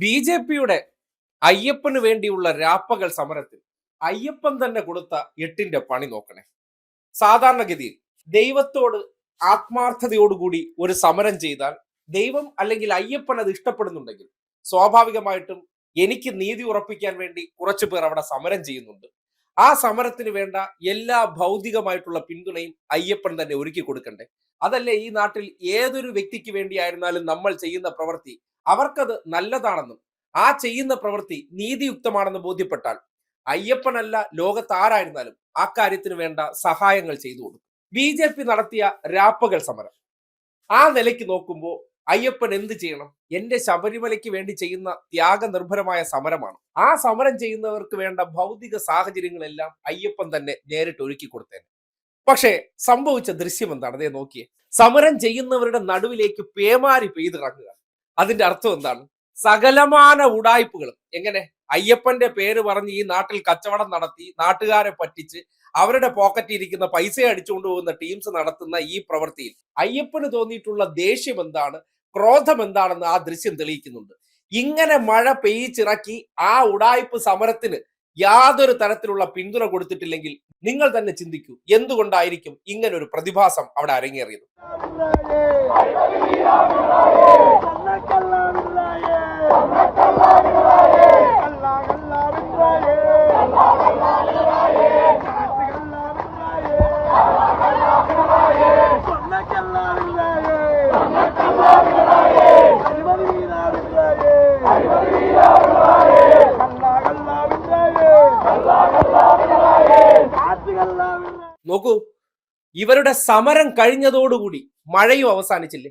B J പിയുടെ അയ്യപ്പന് വേണ്ടിയുള്ള രാപ്പകൽ സമരത്തിൽ അയ്യപ്പൻ തന്നെ കൊടുത്ത എട്ടിന്റെ പണി നോക്കണേ. സാധാരണഗതിയിൽ ദൈവത്തോട് ആത്മാർത്ഥതയോടുകൂടി ഒരു സമരം ചെയ്താൽ ദൈവം അല്ലെങ്കിൽ അയ്യപ്പൻ അത് ഇഷ്ടപ്പെടുന്നുണ്ടെങ്കിൽ സ്വാഭാവികമായിട്ടും എനിക്ക് നീതി ഉറപ്പിക്കാൻ വേണ്ടി കുറച്ചു പേർ അവിടെ സമരം ചെയ്യുന്നുണ്ട്. ആ സമരത്തിന് വേണ്ട എല്ലാ ഭൗതികമായിട്ടുള്ള പിന്തുണയും അയ്യപ്പൻ തന്നെ ഒരുക്കി കൊടുക്കണ്ടേ? അതല്ലേ ഈ നാട്ടിൽ ഏതൊരു വ്യക്തിക്ക് വേണ്ടിയായിരുന്നാലും നമ്മൾ ചെയ്യുന്ന പ്രവൃത്തി അവർക്കത് നല്ലതാണെന്നും ആ ചെയ്യുന്ന പ്രവൃത്തി നീതിയുക്തമാണെന്ന് ബോധ്യപ്പെട്ടാൽ അയ്യപ്പനല്ല ലോകത്ത് ആരായിരുന്നാലും ആ കാര്യത്തിന് വേണ്ട സഹായങ്ങൾ ചെയ്തു കൊടുക്കും. ബി ജെ പി നടത്തിയ രാപ്പകൽ സമരം ആ നിലയ്ക്ക് നോക്കുമ്പോൾ അയ്യപ്പൻ എന്ത് ചെയ്യണം? എന്റെ ശബരിമലയ്ക്ക് വേണ്ടി ചെയ്യുന്ന ത്യാഗ നിർഭരമായ സമരമാണ്. ആ സമരം ചെയ്യുന്നവർക്ക് വേണ്ട ഭൗതിക സാഹചര്യങ്ങളെല്ലാം അയ്യപ്പൻ തന്നെ നേരിട്ട് ഒരുക്കി കൊടുത്തേനെ. പക്ഷേ സംഭവിച്ച ദൃശ്യം എന്താണ്? അതേ നോക്കിയേ. സമരം ചെയ്യുന്നവരുടെ നടുവിലേക്ക് പേമാരി പെയ്തിറങ്ങുക. അതിന്റെ അർത്ഥം എന്താണ്? സകലമാന ഉടായ്പകളും. എങ്ങനെ? അയ്യപ്പന്റെ പേര് പറഞ്ഞ് ഈ നാട്ടിൽ കച്ചവടം നടത്തി നാട്ടുകാരെ പറ്റിച്ച് അവരുടെ പോക്കറ്റിൽ ഇരിക്കുന്ന പൈസ അടിച്ചുകൊണ്ട് പോകുന്ന ടീംസ് നടത്തുന്ന ഈ പ്രവൃത്തിയിൽ അയ്യപ്പന് തോന്നിയിട്ടുള്ള ദേഷ്യം എന്താണ്? ക്രോധം എന്താണെന്ന് ആ ദൃശ്യം തെളിയിക്കുന്നുണ്ട്. ഇങ്ങനെ മഴ പെയ്ച്ചിറക്കി ആ ഉടായ്പ് സമരത്തിന് യാതൊരു തരത്തിലുള്ള പിന്തുണ കൊടുത്തിട്ടില്ലെങ്കിൽ നിങ്ങൾ തന്നെ ചിന്തിക്കൂ എന്തുകൊണ്ടായിരിക്കും ഇങ്ങനൊരു പ്രതിഭാസം അവിടെ അരങ്ങേറിയത്? നോക്കൂ ഇവരുടെ സമരം കഴിഞ്ഞതോടുകൂടി മഴയും അവസാനിച്ചില്ലേ?